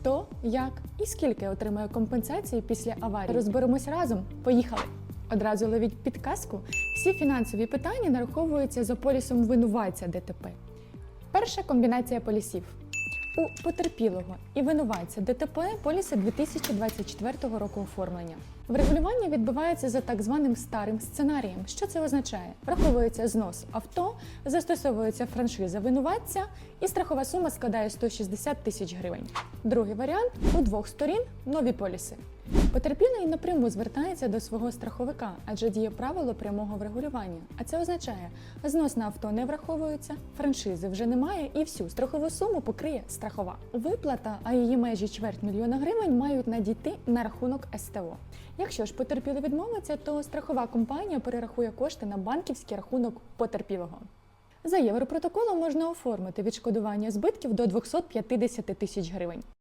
хто, як і скільки отримає компенсації після аварії. Розберемось разом. Поїхали! Одразу ловіть підказку. Всі фінансові питання нараховуються за полісом винуватця ДТП. Перша комбінація полісів. У потерпілого і винуватця ДТП поліси 2024 року оформлення. Врегулювання відбувається за так званим старим сценарієм. Що це означає? Враховується знос авто, застосовується франшиза винуватця, і страхова сума складає 160 тисяч гривень. Другий варіант у двох сторін нові поліси. Потерпілий напряму звертається до свого страховика, адже діє правило прямого врегулювання. А це означає, знос на авто не враховується, франшизи вже немає, і всю страхову суму покриє страхова. Виплата, а її межі чверть мільйона гривень мають надійти на рахунок СТО. Якщо ж потерпілий відмовиться, то страхова компанія перерахує кошти на банківський рахунок потерпілого. За європротоколом можна оформити відшкодування збитків до 250 тисяч гривень.